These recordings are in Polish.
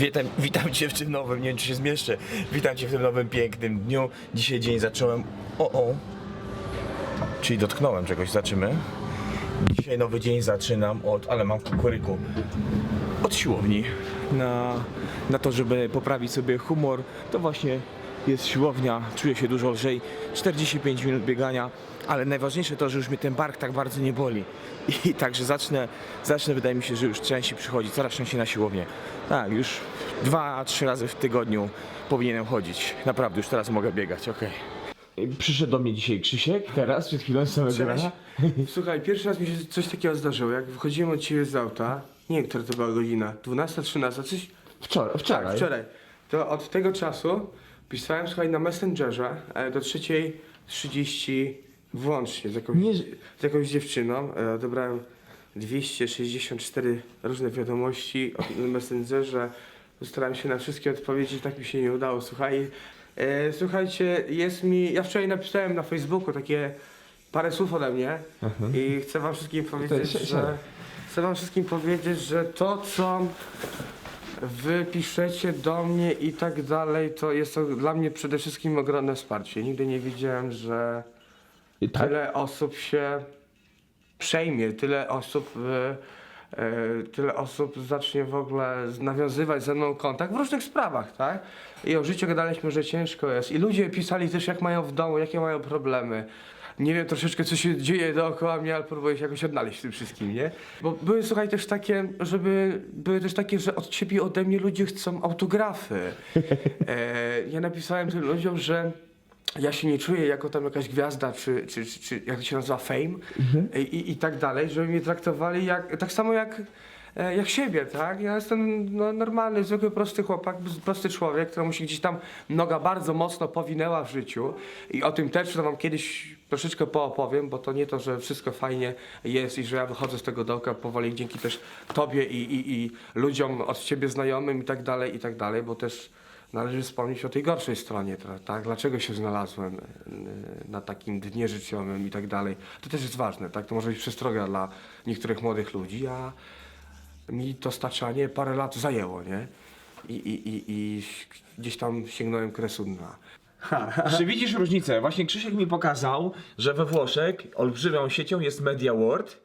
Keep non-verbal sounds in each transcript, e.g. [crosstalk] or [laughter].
Witam, witam Cię w tym nowym, nie wiem czy się zmieszczę, witam Cię w tym nowym pięknym dniu. Dzisiaj dzień zacząłem, o o, czyli dotknąłem czegoś, zaczymy. Dzisiaj nowy dzień zaczynam od, ale mam kukuryku, od siłowni. Na, na to, żeby poprawić sobie humor, to właśnie jest siłownia, czuję się dużo lżej, 45 minut biegania, ale najważniejsze to, że już mnie ten bark tak bardzo nie boli. I także zacznę, zacznę wydaje mi się, że już częściej przychodzić, coraz częściej na siłownię. Tak, już dwa, trzy razy w tygodniu powinienem chodzić. Naprawdę, już teraz mogę biegać, okej. Przyszedł do mnie dzisiaj Krzysiek, teraz, przed chwilą z samego Cześć. rana. [laughs] Słuchaj, pierwszy raz mi się coś takiego zdarzyło. Jak wychodziłem od ciebie z auta, nie wiem, która to była godzina, 12, 13, coś. Wczoraj, wczoraj. Tak, wczoraj. To od tego czasu pisałem, słuchaj, na Messengerze e, do 3.30 włącznie z jakąś, Nie- z jakąś dziewczyną. E, Odebrałem 264 różne wiadomości na Messengerze. Starałem się na wszystkie odpowiedzieć, tak mi się nie udało. Słuchaj, e, słuchajcie, jest mi. Ja wczoraj napisałem na Facebooku takie parę słów ode mnie i chcę wam wszystkim powiedzieć, si- że. Chcę wam wszystkim powiedzieć, że to co wy piszecie do mnie i tak dalej, to jest to dla mnie przede wszystkim ogromne wsparcie. Nigdy nie wiedziałem, że Tak? tyle osób się przejmie, tyle osób, e, tyle osób zacznie w ogóle nawiązywać ze mną kontakt w różnych sprawach, tak? I o życiu gadaliśmy, że ciężko jest. I ludzie pisali też, jak mają w domu, jakie mają problemy. Nie wiem troszeczkę, co się dzieje dookoła mnie, ale próbuję się jakoś odnaleźć w tym wszystkim, nie? Bo były, słuchaj, też takie, żeby, były też takie, że od ciebie, ode mnie ludzie chcą autografy. E, ja napisałem tym ludziom, że ja się nie czuję jako tam jakaś gwiazda, czy, czy, czy, czy jak to się nazywa, fame i, i, i tak dalej, żeby mnie traktowali jak, tak samo jak, e, jak siebie, tak? Ja jestem no, normalny, zwykły, prosty chłopak, prosty człowiek, któremu się gdzieś tam noga bardzo mocno powinęła w życiu i o tym też wam kiedyś troszeczkę poopowiem, bo to nie to, że wszystko fajnie jest i że ja wychodzę z tego dołka powoli dzięki też tobie i, i, i ludziom od ciebie znajomym i tak dalej, i tak dalej, bo też Należy wspomnieć o tej gorszej stronie, tak? Dlaczego się znalazłem y, na takim dnie życiowym i tak dalej. To też jest ważne, tak? To może być przestroga dla niektórych młodych ludzi, a mi to staczanie parę lat zajęło, nie? I, i, i, i gdzieś tam sięgnąłem kresu dna. Czy widzisz różnicę? Właśnie Krzysiek mi pokazał, że we Włoszech olbrzymią siecią jest Media World,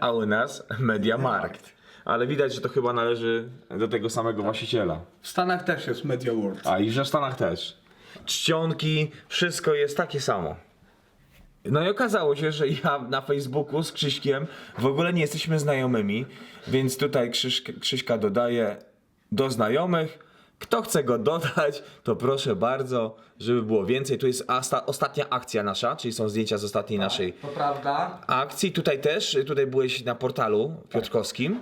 a u nas Media Markt. Ale widać, że to chyba należy do tego samego właściciela. W Stanach też jest Media World. A i że w Stanach też. Czcionki, wszystko jest takie samo. No i okazało się, że ja na Facebooku z Krzyśkiem w ogóle nie jesteśmy znajomymi, więc tutaj Krzyśka, Krzyśka dodaję do znajomych. Kto chce go dodać, to proszę bardzo, żeby było więcej. Tu jest asta, ostatnia akcja nasza, czyli są zdjęcia z ostatniej naszej To prawda. akcji. Tutaj też, tutaj byłeś na portalu piotrkowskim.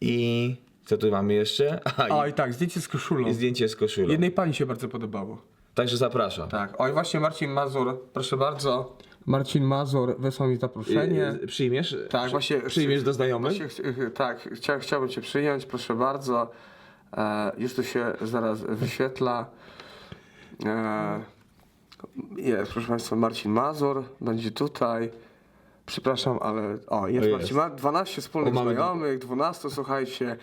I co tu mamy jeszcze? A, O i tak, zdjęcie z koszulą. i zdjęcie z koszulą. Jednej pani się bardzo podobało. Także zapraszam. Tak, oj właśnie Marcin Mazur, proszę bardzo. Marcin Mazur wysłał mi zaproszenie. Y, Przyjmiesz? Tak, Przy- właśnie- Przyjmiesz do znajomych? Właśnie, ch- tak, chcia, chciałbym Cię przyjąć, proszę bardzo. E, już to się zaraz wyświetla. E, jest, proszę Państwa, Marcin Mazur będzie tutaj. Przepraszam, ale. O, jest, jest. Marcin. Ma 12 wspólnych O, mamy- znajomych, 12, słuchajcie,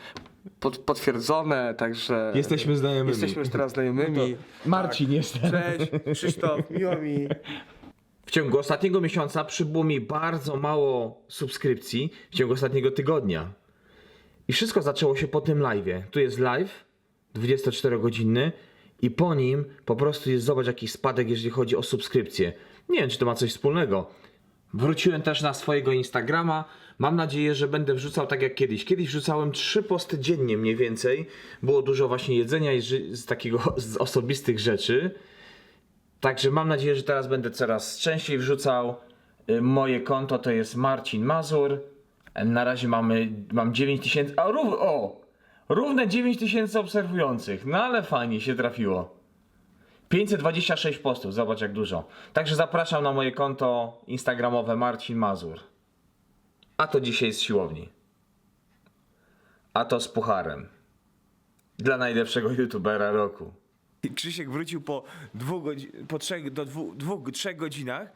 pod, potwierdzone, także. Jesteśmy znajomymi. Jesteśmy już teraz znajomymi. Marcin jestem. Cześć, Krzysztof, miło mi. W ciągu ostatniego miesiąca przybyło mi bardzo mało subskrypcji w ciągu ostatniego tygodnia. I wszystko zaczęło się po tym live'ie. Tu jest live, 24-godzinny i po nim po prostu jest, zobacz, jakiś spadek, jeżeli chodzi o subskrypcje. Nie wiem, czy to ma coś wspólnego. Wróciłem też na swojego Instagrama. Mam nadzieję, że będę wrzucał tak jak kiedyś. Kiedyś wrzucałem trzy posty dziennie mniej więcej. Było dużo właśnie jedzenia i z takiego [laughs] z osobistych rzeczy. Także mam nadzieję, że teraz będę coraz częściej wrzucał. Y, Moje konto to jest Marcin Mazur. Na razie mamy, mam 9 tysięcy, a rów, o! Równe 9 tysięcy obserwujących. No ale fajnie się trafiło. 526 postów, zobacz jak dużo. Także zapraszam na moje konto instagramowe Marcin Mazur. A to dzisiaj z siłowni. A to z pucharem. Dla najlepszego youtubera roku. Krzysiek wrócił po dwóch, godzi- po trzech, do dwóch, dwóch, trzech godzinach.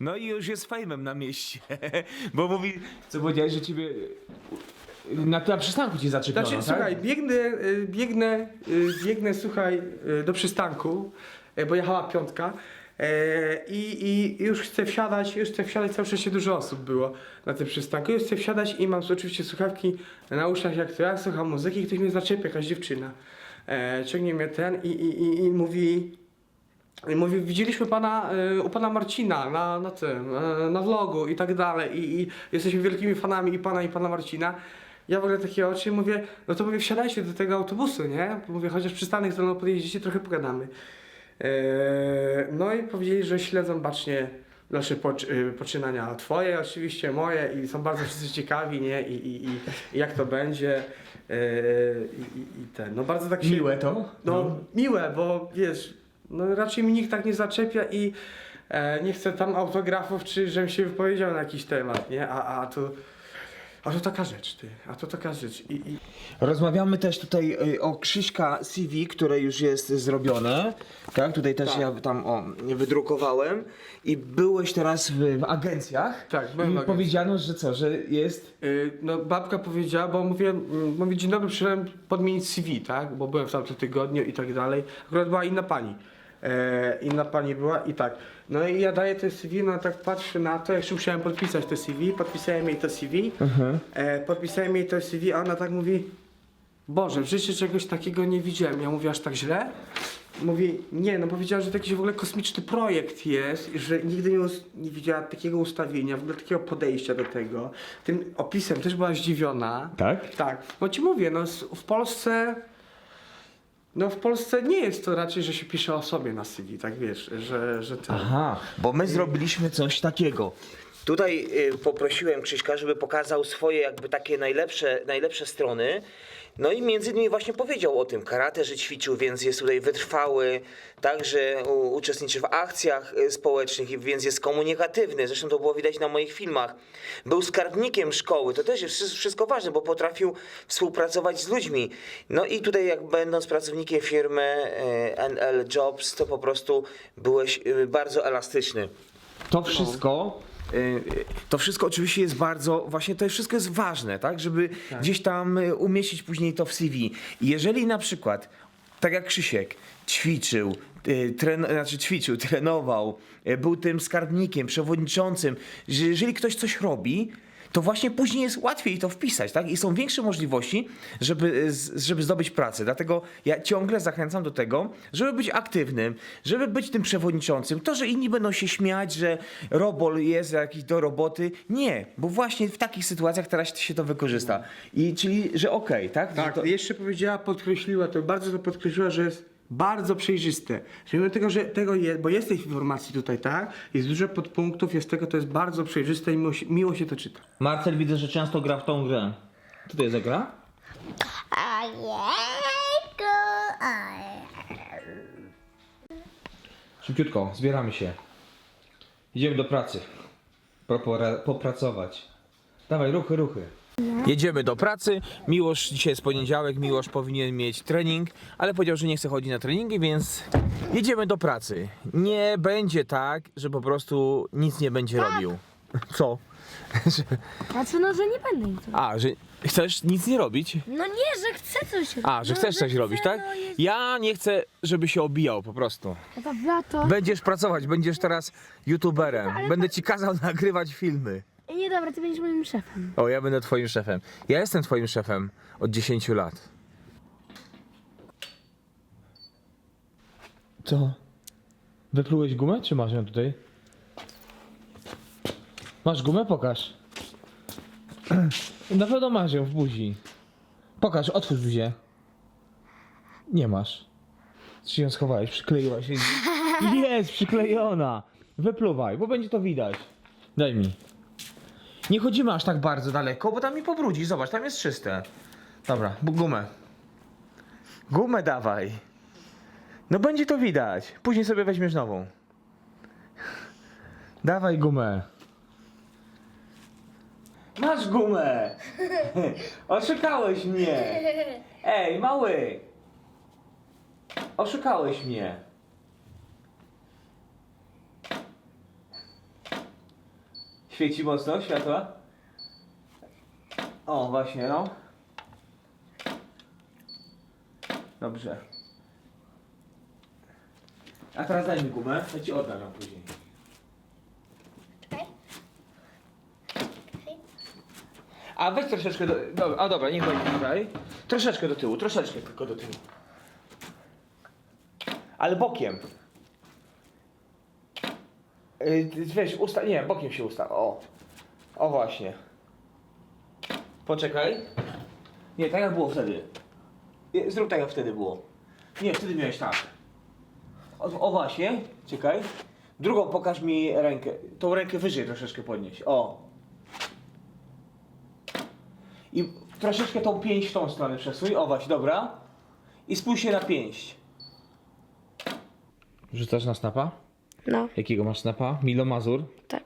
No i już jest fejmem na mieście. [laughs] Bo mówi, co powiedziałeś, że ciebie Na, na przystanku ci zaczepiono, Znaczy, tak? słuchaj, biegnę, y, biegnę, y, biegnę, słuchaj, y, do przystanku, y, bo jechała piątka y, i, i już chcę wsiadać, już chcę wsiadać, cały czas się dużo osób było na tym przystanku, już chcę wsiadać i mam oczywiście słuchawki na uszach jak to ja, słucham muzyki i ktoś mnie zaczepia, jakaś dziewczyna. E, ciągnie mnie ten i, i, i, i mówi... I mówi, widzieliśmy pana, y, u pana Marcina na, na tym, y, na vlogu i tak dalej i, i jesteśmy wielkimi fanami i pana i pana Marcina. Ja w ogóle takie oczy mówię, no to mówię, wsiadajcie do tego autobusu, nie? Mówię, chociaż przystanek ze mną podjeździecie, trochę pogadamy. Eee, no i powiedzieli, że śledzą bacznie pocz- y, poczynania twoje, oczywiście moje i są bardzo wszyscy ciekawi, nie? I, i, i, jak to będzie. Eee, i, i, ten, no bardzo tak się... Miłe to? No miłe, bo wiesz, no raczej mi nikt tak nie zaczepia i e, nie chcę tam autografów, czy żebym się wypowiedział na jakiś temat, nie? A, a to... A to taka rzecz, ty. A to taka rzecz. I, i, Rozmawiamy też tutaj y, o Krzyśka CV, które już jest zrobione. Tak, tutaj też Tak. ja tam o, wydrukowałem. I byłeś teraz w, w agencjach. Tak, byłem I w agencji. powiedziano, że co, że jest. y, no babka powiedziała, bo mówię, mm, mówię dzień dobry, przyszedłem podmienić CV, tak? Bo byłem w tamtym tygodniu i tak dalej. Akurat była inna pani. E, inna pani była i tak. No i ja daję te CV, no tak patrzę na to, jeszcze musiałem podpisać te CV, podpisałem jej to CV, e, podpisałem jej to CV, a ona tak mówi, Boże, w życiu czegoś takiego nie widziałem. Ja mówię, aż tak źle? Mówi, nie, no powiedziała, że to jakiś w ogóle kosmiczny projekt jest, że nigdy nie, us- nie widziała takiego ustawienia, w ogóle takiego podejścia do tego. Tym opisem też była zdziwiona. Tak? Tak, bo ci mówię, no s- w Polsce, no w Polsce nie jest to raczej, że się pisze o sobie na CV, tak wiesz, że, że ten... Aha, bo my zrobiliśmy coś takiego. Tutaj y, poprosiłem Krzyśka, żeby pokazał swoje jakby takie najlepsze, najlepsze strony. No i między innymi właśnie powiedział o tym karate, że ćwiczył, więc jest tutaj wytrwały, także uczestniczy w akcjach y, społecznych, więc jest komunikatywny. Zresztą to było widać na moich filmach. Był skarbnikiem szkoły, to też jest wszy- wszystko ważne, bo potrafił współpracować z ludźmi. No i tutaj jak będąc pracownikiem firmy y, NL Jobs, to po prostu byłeś y, bardzo elastyczny. To wszystko. Y, To wszystko oczywiście jest bardzo, właśnie to wszystko jest ważne, tak, żeby gdzieś tam y, umieścić później to w CV. Jeżeli na przykład, tak jak Krzysiek, ćwiczył, y, tren, znaczy ćwiczył, trenował, był tym skarbnikiem, przewodniczącym, że jeżeli ktoś coś robi, to właśnie później jest łatwiej to wpisać, tak? I są większe możliwości, żeby, z- żeby zdobyć pracę. Dlatego ja ciągle zachęcam do tego, żeby być aktywnym, żeby być tym przewodniczącym. To, że inni będą się śmiać, że robol jest jakiś do roboty. Nie, bo właśnie w takich sytuacjach teraz się to wykorzysta. I czyli, że okej, tak? Że Tak, to, jeszcze powiedziała, podkreśliła to, bardzo to podkreśliła, że jest bardzo przejrzyste. Że mimo tego, że tego jest, bo jest tej informacji tutaj, tak? Jest dużo podpunktów, jest tego, to jest bardzo przejrzyste i miło się, miło się to czyta. Marcel widzę, że często gra w tą grę. Co to jest za gra? Ojejku. Szybciutko, zbieramy się. Idziemy do pracy. Popracować. Dawaj, ruchy, ruchy. Jedziemy do pracy. Miłosz, dzisiaj jest poniedziałek, Miłosz powinien mieć trening, ale powiedział, że nie chce chodzić na treningi, więc jedziemy do pracy. Nie będzie tak, że po prostu nic nie będzie robił. [laughs] Co? [laughs] Znaczy, no, że nie będę nic robić. A, że chcesz nic nie robić? No nie, że chcę coś robić. A, że no, chcesz coś chcę, robić, tak? No, jest... Ja nie chcę, żeby się obijał po prostu. No to ja to... Będziesz pracować, będziesz teraz youtuberem. Będę ci kazał [laughs] nagrywać filmy. Nie, dobra, ty będziesz moim szefem. O, ja będę twoim szefem. Ja jestem twoim szefem od 10 lat. Co? Wyplułeś gumę, czy masz ją tutaj? Masz gumę? Pokaż. [clears throat] Na pewno masz ją w buzi. Pokaż, otwórz buzię. Nie masz. Czy ją schowałeś? Przykleiłaś jej? [laughs] Jest przyklejona! Wypluwaj, bo będzie to widać. Daj mi. Nie chodzimy aż tak bardzo daleko, bo tam mi pobrudzi. Zobacz, tam jest czyste. Dobra, gumę. Gumę dawaj. No będzie to widać. Później sobie weźmiesz nową. Dawaj gumę. Masz gumę! [laughs] Oszukałeś mnie! [laughs] Ej, mały! Oszukałeś mnie! Świeci mocno światła? O, właśnie, no. Dobrze. A teraz daj mi gumę, ja ci oddam ją później. Czekaj. A weź troszeczkę do... Dobra, a dobra, niech będzie tutaj. Troszeczkę do tyłu, troszeczkę tylko do tyłu. Ale bokiem. Yy, weź, usta... Nie, bokiem się usta. O. O właśnie. Poczekaj. Nie, tak jak było wtedy. Zrób tak jak wtedy było. Nie, wtedy miałeś tak. O, o właśnie, czekaj. Drugą pokaż mi rękę. Tą rękę wyżej troszeczkę podnieść. O. I troszeczkę tą pięść w tą stronę przesuń. O właśnie, dobra. I spójrz się na pięść. Rzucasz na snapa? No, Jakiego masz snapa? Milo Mazur? tak.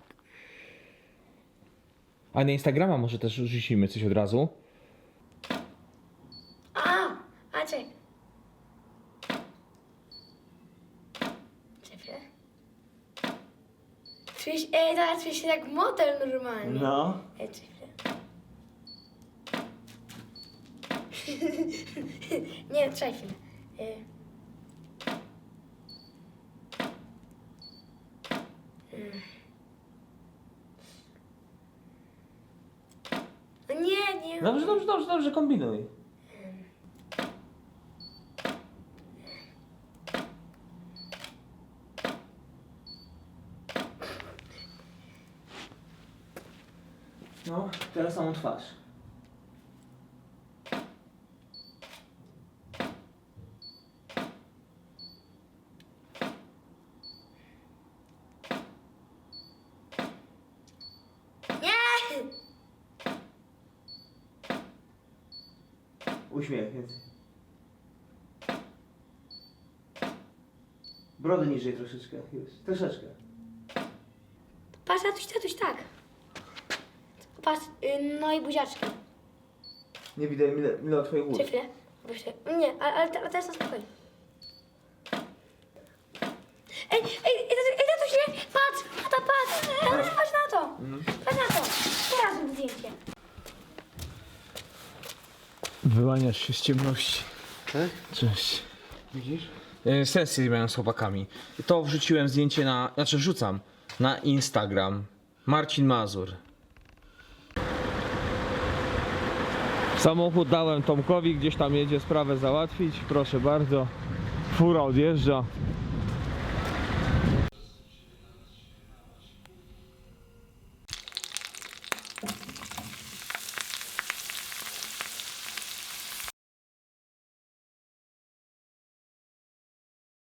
A na Instagrama może też rzucimy coś od razu. A, a czekaj. Czekaj. Czuję się, ej, teraz czuję się jak motel normalnie. No. Ej, czekaj. [laughs] Nie, czekaj chwilę. E. Nie, nie. Dobrze, dobrze, dobrze, dobrze, kombinuj. No, teraz samą twarz. Nie! Uśmiech więcej. Brody niżej troszeczkę, już. Troszeczkę. Patrz, tatuś, tatuś, tak. Patrz, y, no i buziaczki. Nie widać mile, mile twojej chwilę? Właśnie. Nie, ale, ale, te- ale teraz na spokojnie. Ej, ej, ej, tatuś, ej, tatuś, nie! Patrz, tata, patrz! Tatuś, patrz na to! Patrz na to! Teraz zrób zdjęcie. Wyłaniasz się z ciemności. Tak? Cześć. Widzisz? E, Sesję miałem z chłopakami. To wrzuciłem zdjęcie na, znaczy wrzucam na Instagram. Marcin Mazur. Samochód dałem Tomkowi, gdzieś tam jedzie sprawę załatwić. Proszę bardzo. Fura odjeżdża.